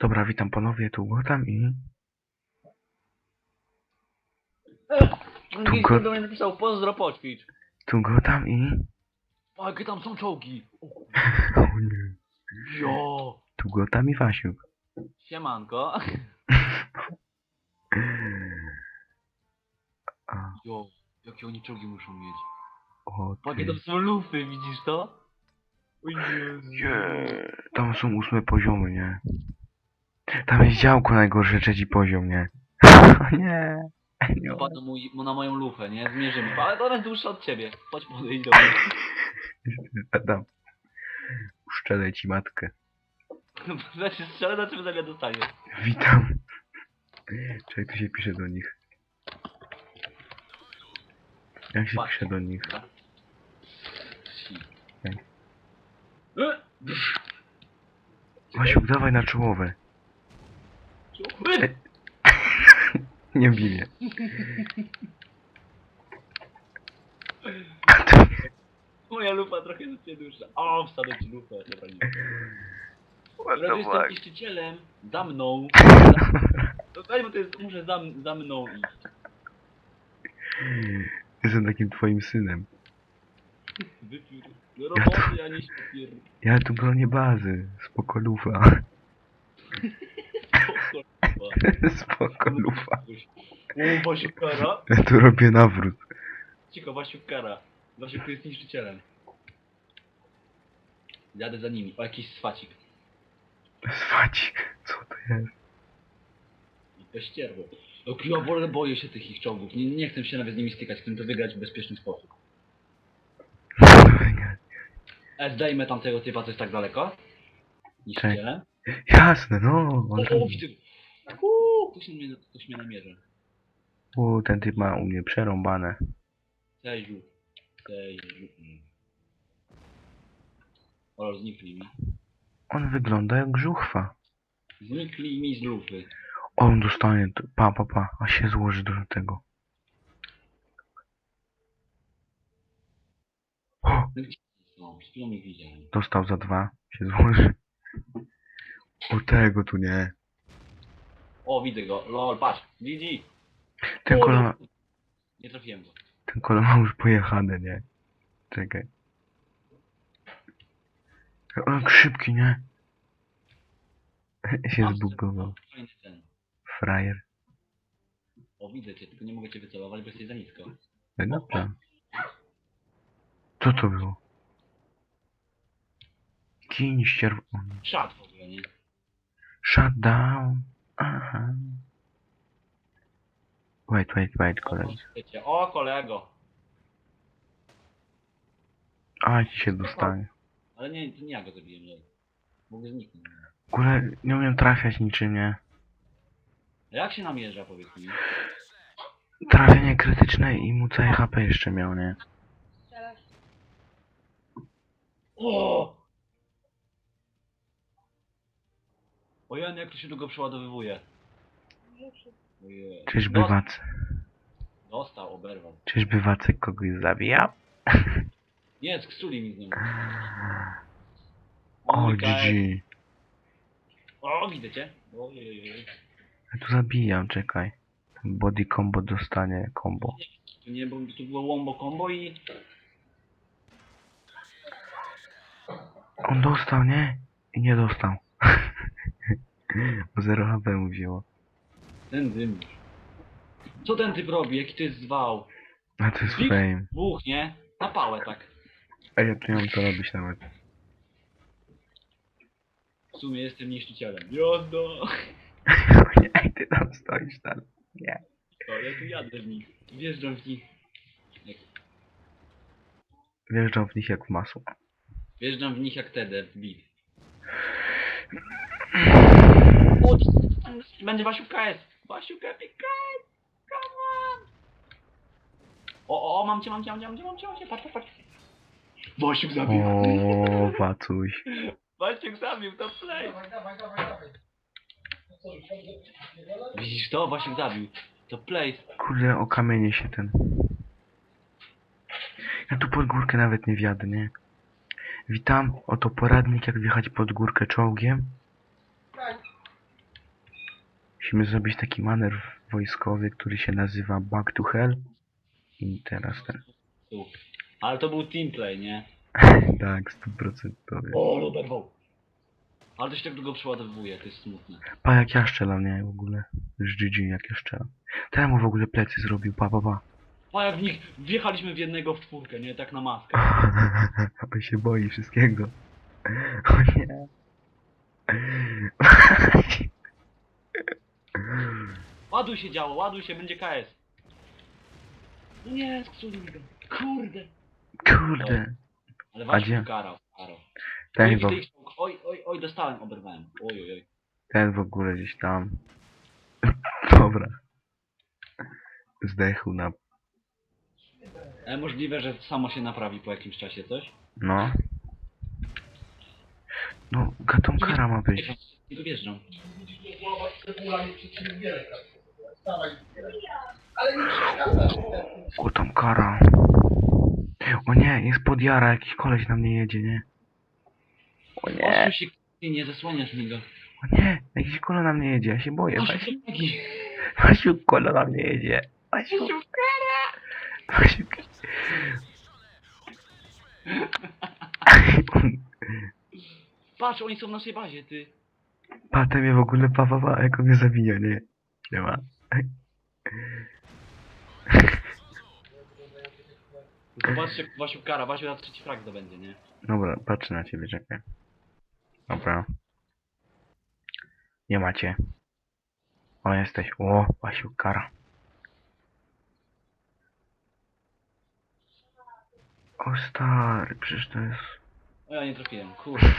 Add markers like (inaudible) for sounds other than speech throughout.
Dobra, witam ponownie, tu Gotam i... Angielski go- do mnie napisał pozdro poćwicz. Tu Gotam i... A jakie tam są czołgi? O, kur- (laughs) O nie. Jo! Tu Gotam i Wasiuk. Siemanko. (laughs) A, Jo, jakie oni czołgi muszą mieć. o Jakie ty. tam są lufy, widzisz to? O Jezu. Nie. Tam są ósme poziomy, nie? Tam jest działko najgorsze, trzeci poziom, nie? O (laughs) nie. nie. Wpadł na, mój, na moją lufę, nie? Zmierzymy. Ale to jest dłuższe od ciebie. Chodź podejdź do mnie. Adam. Uszczelę ci matkę. (laughs) Znaczy strzelę, na czym zamiast dostanie. Witam. Czekaj, tu się pisze do nich. Jak się Patrz. pisze do nich? Si. Ej. E? Dawaj na czołowe. E? Nie bij mnie. Moja lufa trochę jest niedłuższa. O, wsadzę ci lufę. Dobra, nie. The jestem fuck? niszczycielem. Za mną. To daj, bo to jest, muszę za, za mną iść. Jestem takim twoim synem. Wypiór. Do roboty, a nie śpier. Ja tu bronię bazy. Spoko lufa. (laughs) Spoko lufa. O, Wasiu Kara. Ja tu robię nawrót. Cicho, Wasiu Kara. Wasiu jest niszczycielem. Jadę za nimi. O, jakiś swacik. Swacik. Co to jest? I to ścierwo. O, ja wolę, boję się tych ich czołgów. Nie, nie chcę się nawet z nimi stykać. Chcę to wygrać w bezpieczny sposób. (laughs) E, zdejmę tamtego typa, co jest tak daleko. Niszczycielem. Jasne, no. On O, tu... Uuu, ktoś mnie, ktoś mnie namierza. U, ten typ ma u mnie przerąbane. Seju. Seju. Mm. O, znikli mi. On wygląda jak żuchwa. Znikli mi z lufy. On dostanie. Pa, pa, pa. A się złoży do tego. O, No chwilą ich widziałem. dostał za dwa. Się złoży. O tego tu nie. O, widzę go. Lol, patrz. Widzi. Ten kola, no. Nie trafiłem go. ten kola ma już pojechane, nie? Czekaj. O, jak szybki, nie? (laughs) się Mam zbugował. Fajny ten. Frajer. O, widzę cię, tylko nie mogę cię wycelować, bo jesteś za nisko. No Dobra. Co to było? Kiń ścierwony. Szat w ogóle, nie? Shut down. Aha. Wait, wait, wait. Wiecie, O, kolego. A, ci się dostanie. Ale nie, to nie ja go zabiłem, lol. Mogę zniknąć. W ogóle nie umiem trafiać niczym, nie? A jak się namierza, powiedz mi? Trafienie krytyczne i mu całe HP jeszcze miał, nie? O! O Jan, jak to się długo przeładowywuje. Ojej. Czyżby Dos- Wacek, Dostał, oberwał. czyżby Wacek kogoś zabijał? (laughs) Nie, skrzuli mi znowu. O, Mój KS. GG. O, widzę cię. Ojej. Ja tu zabijam, czekaj. Body combo dostanie combo. Tu nie, bo tu było wombo combo i... On dostał, nie? I nie dostał. Bo 0 HP mu wzięło. Ten dym. Co ten typ robi? Jaki to jest zwał? A to jest Zbik? fame. Dwóch, nie? Na pałę tak. A ja tu nie mam to robić nawet. W sumie jestem niszczycielem. Jazda! (laughs) nie, ty tam stoisz tam. Nie. O, ja tu jadę w nich. Wjeżdżam w nich. Wjeżdżam w nich jak w masło. Wjeżdżam w nich jak Teder w bit. O, będzie Wasiu KS. Wasiu KS. Come on. O, o, o, mam cię, mam cię, mam cię, mam cię, mam cię, mam cię. Patrz, patrz, patrz. Wasiu zabił. O, Wacuś. Wasiu zabił, to play. Widzisz to? Wasiu zabił. To play. Kurde, o kamienie się ten. Ja tu pod górkę nawet nie wjadę, nie? Witam, oto poradnik jak wjechać pod górkę czołgiem. Musimy zrobić taki manewr wojskowy, który się nazywa Back to Hell. I teraz ten. Ale to był teamplay, nie? (laughs) tak, stuprocentowy. O, oberwał. Ale to się tak długo przeładowuje, to jest smutne. Pa jak ja strzelam, nie? W ogóle. Z GG jak ja strzelam. Ten mu w ogóle plecy zrobił, pa pa pa. A jak w nich wjechaliśmy w jednego w czwórkę, nie? Tak na maskę. (laughs) On się boi wszystkiego. (laughs) O nie. (laughs) Ładuj się działo, ładuj się, będzie KS. No nie, skrzuli mi go. Kurde. Kurde. Ale A właśnie gdzie? karał, karał. Ten, Oj, w, czołg. oj, oj, oj, dostałem, oberwałem. Oj, oj, oj. ten w ogóle gdzieś tam. Dobra. Zdechł na... E, możliwe, że samo się naprawi po jakimś czasie, coś? No. No, gatonkara ma być. I tu wjeżdżam. Gatonkara. O nie, jest podjara, jakiś koleś na mnie jedzie, nie? O nie, się, k***, nie zasłaniasz mi go. o nie, jakiś koleś na mnie jedzie, ja się boję. Nogi. Wasiu koleś na mnie jedzie. Wasiu, Wasiu. Patrz, oni są w naszej bazie, ty. Patem mnie w ogóle pa, pa, pa, jak on mnie zabija, nie? Nie ma. Zobaczcie, Wasiu kara, Wasiu na trzeci frag to będzie, nie? Dobra, patrzę na ciebie, czekaj. Dobra. Nie macie. O, jesteś. O, Wasiu, kara. O stary, przecież to jest... O, ja nie trafiłem, kurde. (laughs)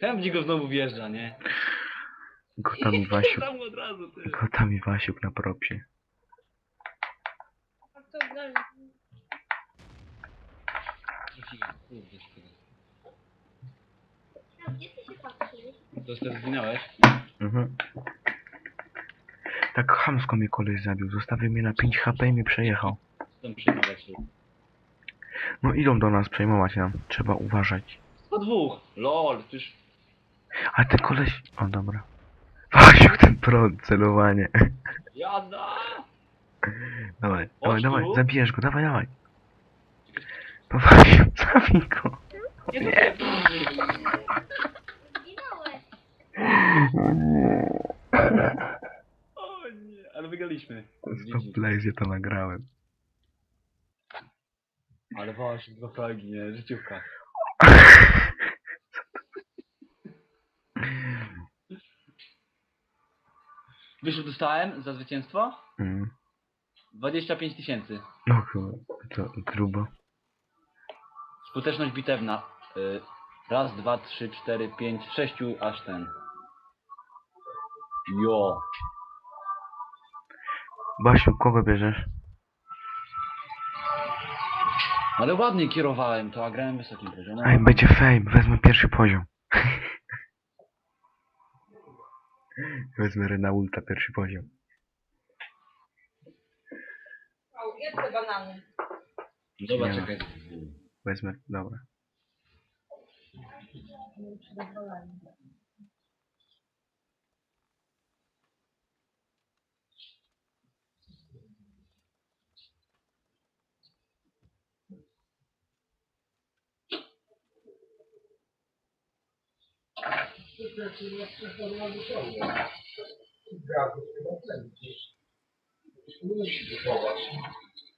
Chętnie go znowu wjeżdża, nie? Gota mi (laughs) Wasiu, Tam od razu, ty. gota mi Wasiuk na propsie. Trafiłem, kurde, szkoda. Gdzie ty się patrzysz? To już też zginąłeś? Mhm. Tak chamsko mnie koleś zabił, zostawił mnie na 5 HP i mnie przejechał. Tam się. No idą do nas przejmować nam, trzeba uważać. Po dwóch! LOL, tyż... A ten koleś... O dobra. Wasiuk, ten prąd, celowanie. Jazda! Dawaj, Chodź dawaj, dawaj, tu. zabijesz go, dawaj, dawaj. No Wasiu, (laughs) zabij go. Nie, Nie. Zginąłeś. O nie, ale wygraliśmy. Stop play, ja to nagrałem. Ale właśnie, dwa fragi, nie, życiówka. Wiesz, co dostałem za zwycięstwo? Mm. 25 tysięcy. No chyba, to grubo. Skuteczność bitewna. Y, raz, dwa, trzy, cztery, pięć, sześciu, aż ten. Jo. Basiu, kogo bierzesz? Ale ładnie kierowałem to, a grałem wysokim poziomem. Ej, będzie fame, wezmę pierwszy poziom. (laughs) wezmę Renaulta pierwszy poziom. O, jedz banany. Dobra, Nie ma. czekaj. Wezmę, dobra.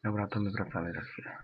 Dobra, to my wracamy za chwilę.